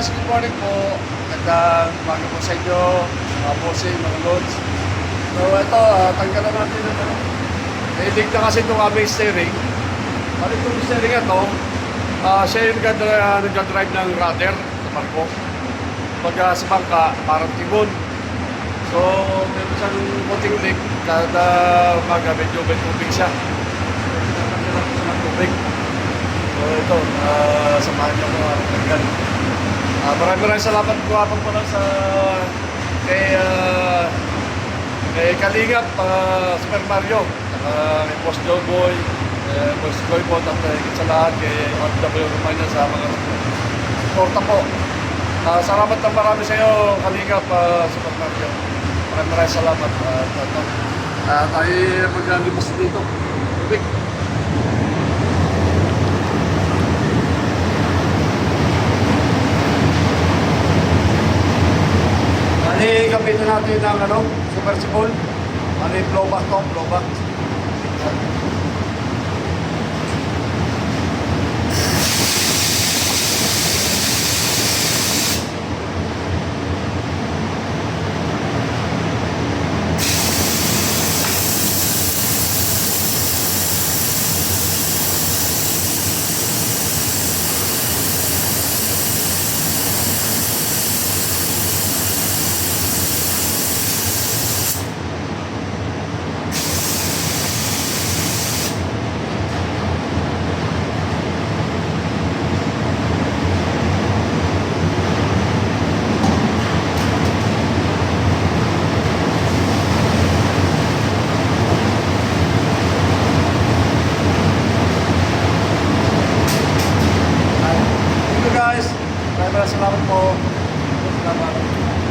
guys, good morning po. Gandang umaga po sa inyo, mga bossing, mga lods. So ito, uh, tanggalan natin ng ano. Nahilig na kasi itong aming steering. Ano itong steering ito? Uh, siya yung uh, nag-drive ng rudder sa barko. Pag uh, sa bangka, parang timon. So, meron siyang konting leak. Kada umaga, medyo may tubig siya. Ng tubig. So ito, uh, samahan niyo ko ang. Ah, maraming maraming salamat po ako pala sa kay uh, kay Kalingap, uh, Super Mario, uh, kay Boss Joe Boy, uh, Boss Joy po, at uh, sa lahat kay OFW Romania sa mga suporta po. Ah, salamat na marami sa iyo, Kalingap, uh, Super Mario. Maraming maraming salamat. Uh, ito. Uh, tayo mag-libas dito. Tubig. Kapitan natin ng ano, submersible. Bali, blowback to, blowback. Thank you guys. Maraming maraming salamat po. Salamat.